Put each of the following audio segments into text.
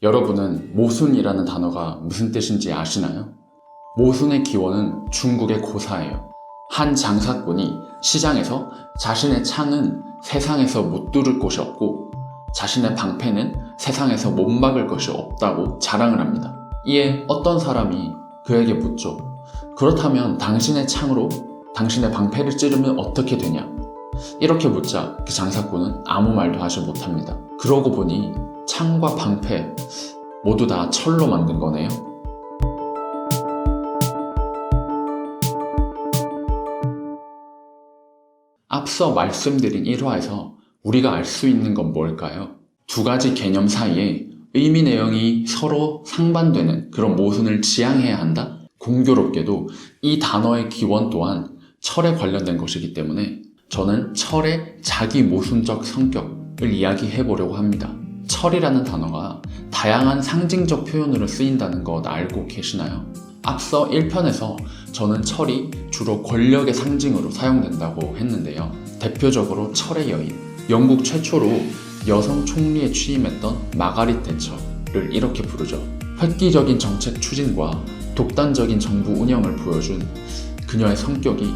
여러분은 모순이라는 단어가 무슨 뜻인지 아시나요? 모순의 기원은 중국의 고사예요. 한 장사꾼이 시장에서 자신의 창은 세상에서 못 뚫을 곳이 없고 자신의 방패는 세상에서 못 막을 것이 없다고 자랑을 합니다. 이에 어떤 사람이 그에게 묻죠. 그렇다면 당신의 창으로 당신의 방패를 찌르면 어떻게 되냐? 이렇게 묻자 그 장사꾼은 아무 말도 하지 못합니다. 그러고 보니 창과 방패 모두 다 철로 만든 거네요. 앞서 말씀드린 1화에서 우리가 알 수 있는 건 뭘까요? 두 가지 개념 사이에 의미 내용이 서로 상반되는 그런 모순을 지향해야 한다? 공교롭게도 이 단어의 기원 또한 철에 관련된 것이기 때문에 저는 철의 자기 모순적 성격을 이야기해 보려고 합니다. 철이라는 단어가 다양한 상징적 표현으로 쓰인다는 것 알고 계시나요? 앞서 1편에서 저는 철이 주로 권력의 상징으로 사용된다고 했는데요. 대표적으로 철의 여인, 영국 최초로 여성 총리에 취임했던 마가릿 대처를 이렇게 부르죠. 획기적인 정책 추진과 독단적인 정부 운영을 보여준 그녀의 성격이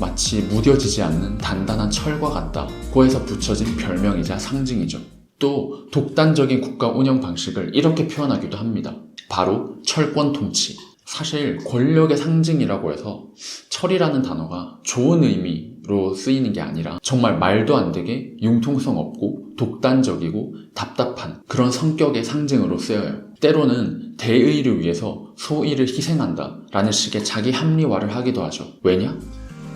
마치 무뎌지지 않는 단단한 철과 같다고 해서 붙여진 별명이자 상징이죠. 또 독단적인 국가 운영 방식을 이렇게 표현하기도 합니다. 바로 철권 통치. 사실 권력의 상징이라고 해서 철이라는 단어가 좋은 의미로 쓰이는 게 아니라 정말 말도 안 되게 융통성 없고 독단적이고 답답한 그런 성격의 상징으로 쓰여요. 때로는 대의를 위해서 소의를 희생한다 라는 식의 자기 합리화를 하기도 하죠. 왜냐?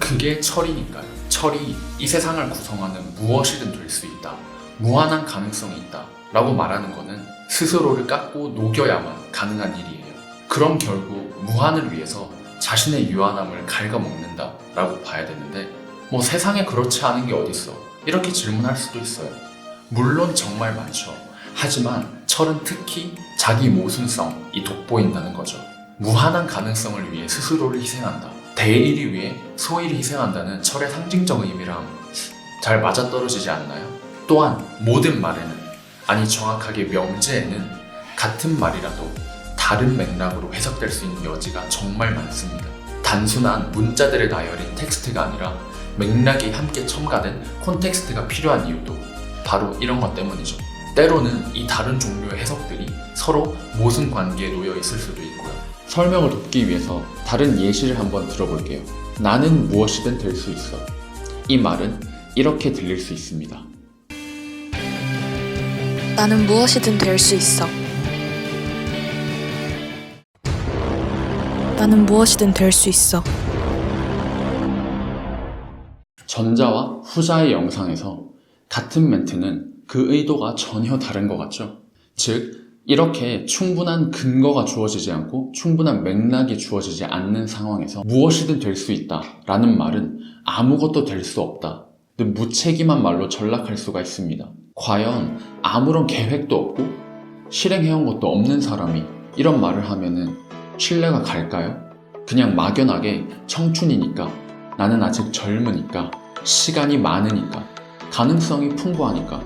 그게 철이니까요. 철이 이 세상을 구성하는 무엇이든 될 수 있다. 무한한 가능성이 있다. 라고 말하는 거는 스스로를 깎고 녹여야만 가능한 일이에요. 그럼 결국 무한을 위해서 자신의 유한함을 갉아먹는다. 라고 봐야 되는데, 뭐 세상에 그렇지 않은 게 어딨어. 이렇게 질문할 수도 있어요. 물론 정말 많죠. 하지만 철은 특히 자기 모순성이 돋보인다는 거죠. 무한한 가능성을 위해 스스로를 희생한다. 대의를 위해 소의를 희생한다는 철의 상징적 의미랑 잘 맞아떨어지지 않나요? 또한 모든 말에는 아니 정확하게 명제에는 같은 말이라도 다른 맥락으로 해석될 수 있는 여지가 정말 많습니다. 단순한 문자들의 나열인 텍스트가 아니라 맥락이 함께 첨가된 콘텍스트가 필요한 이유도 바로 이런 것 때문이죠. 때로는 이 다른 종류의 해석들이 서로 모순 관계에 놓여 있을 수도 있고요. 설명을 돕기 위해서 다른 예시를 한번 들어볼게요. 나는 무엇이든 될 수 있어. 이 말은 이렇게 들릴 수 있습니다. 나는 무엇이든 될 수 있어. 나는 무엇이든 될 수 있어. 전자와 후자의 영상에서 같은 멘트는 그 의도가 전혀 다른 것 같죠? 즉, 이렇게 충분한 근거가 주어지지 않고 충분한 맥락이 주어지지 않는 상황에서 무엇이든 될 수 있다 라는 말은 아무것도 될 수 없다. 는 무책임한 말로 전락할 수가 있습니다. 과연 아무런 계획도 없고 실행해온 것도 없는 사람이 이런 말을 하면은 신뢰가 갈까요? 그냥 막연하게 청춘이니까 나는 아직 젊으니까 시간이 많으니까 가능성이 풍부하니까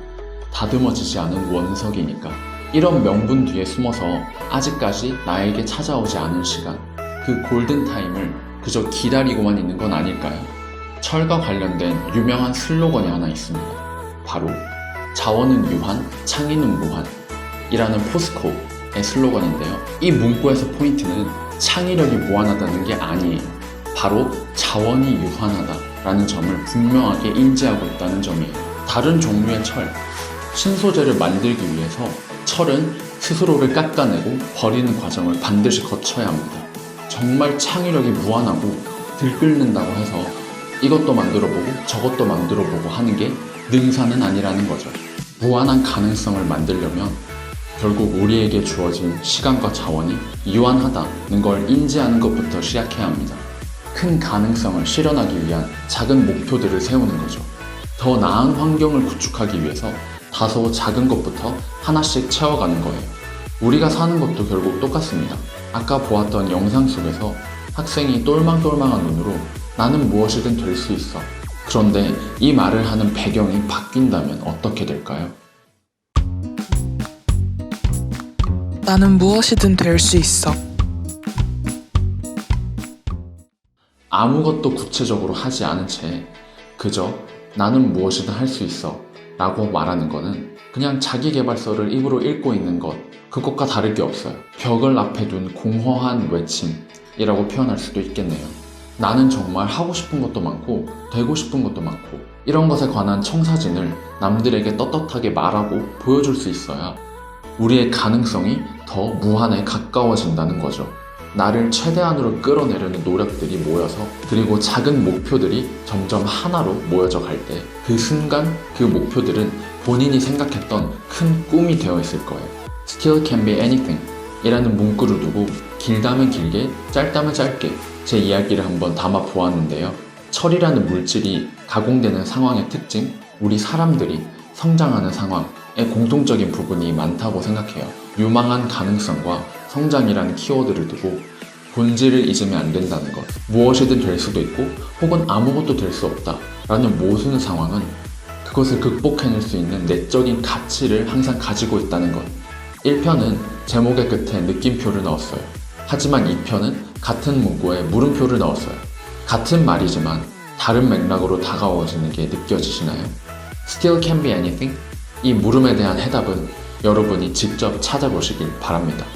다듬어지지 않은 원석이니까 이런 명분 뒤에 숨어서 아직까지 나에게 찾아오지 않은 시간 그 골든타임을 그저 기다리고만 있는 건 아닐까요? 철과 관련된 유명한 슬로건이 하나 있습니다. 바로 자원은 유한, 창의는 무한 이라는 포스코의 슬로건인데요. 이 문구에서 포인트는 창의력이 무한하다는 게 아니에요. 바로 자원이 유한하다라는 점을 분명하게 인지하고 있다는 점이에요. 다른 종류의 철, 신소재를 만들기 위해서 철은 스스로를 깎아내고 버리는 과정을 반드시 거쳐야 합니다. 정말 창의력이 무한하고 들끓는다고 해서 이것도 만들어보고 저것도 만들어보고 하는 게 능사는 아니라는 거죠. 무한한 가능성을 만들려면 결국 우리에게 주어진 시간과 자원이 유한하다는 걸 인지하는 것부터 시작해야 합니다. 큰 가능성을 실현하기 위한 작은 목표들을 세우는 거죠. 더 나은 환경을 구축하기 위해서 다소 작은 것부터 하나씩 채워가는 거예요. 우리가 사는 것도 결국 똑같습니다. 아까 보았던 영상 속에서 학생이 똘망똘망한 눈으로 나는 무엇이든 될 수 있어. 그런데 이 말을 하는 배경이 바뀐다면 어떻게 될까요? 나는 무엇이든 될 수 있어. 아무것도 구체적으로 하지 않은 채 그저 나는 무엇이든 할 수 있어 라고 말하는 거는 그냥 자기 개발서를 입으로 읽고 있는 것 그것과 다를 게 없어요. 벽을 앞에 둔 공허한 외침이라고 표현할 수도 있겠네요. 나는 정말 하고 싶은 것도 많고 되고 싶은 것도 많고 이런 것에 관한 청사진을 남들에게 떳떳하게 말하고 보여줄 수 있어야 우리의 가능성이 더 무한에 가까워진다는 거죠. 나를 최대한으로 끌어내려는 노력들이 모여서 그리고 작은 목표들이 점점 하나로 모여져 갈 때 그 순간 그 목표들은 본인이 생각했던 큰 꿈이 되어 있을 거예요. Still can be anything 이라는 문구를 두고 길다면 길게 짧다면 짧게 제 이야기를 한번 담아 보았는데요. 철이라는 물질이 가공되는 상황의 특징, 우리 사람들이 성장하는 상황에 공통적인 부분이 많다고 생각해요. 유망한 가능성과 성장이라는 키워드를 두고 본질을 잊으면 안 된다는 것. 무엇이든 될 수도 있고 혹은 아무것도 될 수 없다. 라는 모든 상황은 그것을 극복해낼 수 있는 내적인 가치를 항상 가지고 있다는 것. 1편은 제목의 끝에 느낌표를 넣었어요. 하지만 2편은 같은 문구에 물음표를 넣었어요. 같은 말이지만 다른 맥락으로 다가오지는 게 느껴지시나요? Still can be anything? 이 물음에 대한 해답은 여러분이 직접 찾아보시길 바랍니다.